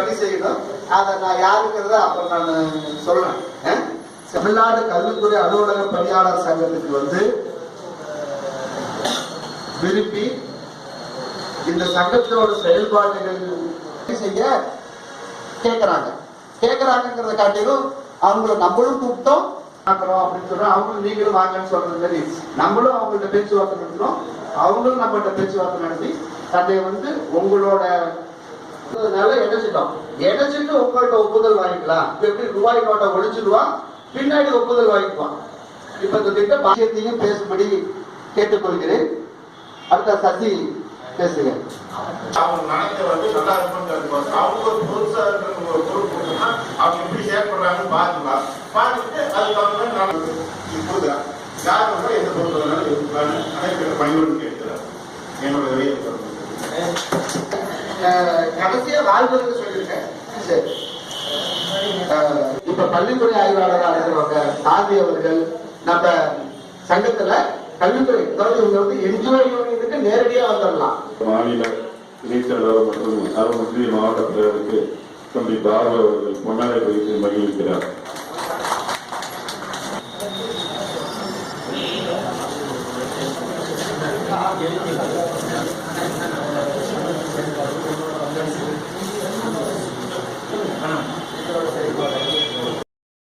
அவங்களும் பணி செய்யணும். அதை நான் யாருங்கிறத அப்புறம் நான் சொல்றேன். தமிழ்நாடு கல்வித்துறை அலுவலக பணியாளர் சங்கத்துக்கு வந்து விரும்பி இந்த சங்கத்தோட செயல்பாடுகள் செய்ய கேட்கறாங்க கேட்கறாங்கிறத காட்டிலும் அவங்கள நம்மளும் கூப்பிட்டோம். பார்க்கறோம் அப்படின்னு சொல்றோம் அவங்களும் நீங்களும் வாங்கன்னு சொல்றது மாதிரி. நம்மளும் அவங்கள்ட்ட பேச்சுவார்த்தை நடத்தணும். அவங்களும் நம்மகிட்ட பேச்சுவார்த்தை நடத்தி தன்னை வந்து உங்களோட அதனால இணைச்சிட்டோம் இணைச்சிட்டு உங்கள்கிட்ட ஒப்புதல் வாங்கிக்கலாம். எப்படி ரூபாய் நோட்டை ஒழிச்சிடுவான் பின்னாடி ஒப்புதல் வாங்கிக்குவான் இப்ப இந்த திட்ட பாக்கியத்தையும் பேசும்படி கேட்டுக்கொள்கிறேன். அடுத்த சசி பேசுங்க. அவங்க நடத்த வந்து நல்லா இருக்கும்னு அவங்க ஒரு புதுசா இருக்கிறவங்க ஒரு பொருள் கொடுத்தோம்னா அவங்க எப்படி செயல்படுறாங்கன்னு பாத்துக்கலாம் பார்த்துட்டு அதுக்கு நான் இப்போது யார் வந்து எந்த பொருள் அனைத்து என்னோட வெளியே கடைசியா வாழ்வதற்கு சொல்லியிருக்கேன். சரி. இப்ப பள்ளித்துறை ஆய்வாளராக இருக்கிறவங்க சாந்தி அவர்கள் நம்ம சங்கத்துல கல்வித்துறை அதாவது இவங்க வந்து என்ஜிஓ யூனியனுக்கு நேரடியா வந்துடலாம் மாநில இணைச்செயலாளர் மற்றும் அறமொழி மாவட்ட தலைவருக்கு தம்பி பாபு அவர்கள் முன்னாடி வைத்து மகிழ்கிறார் ஆ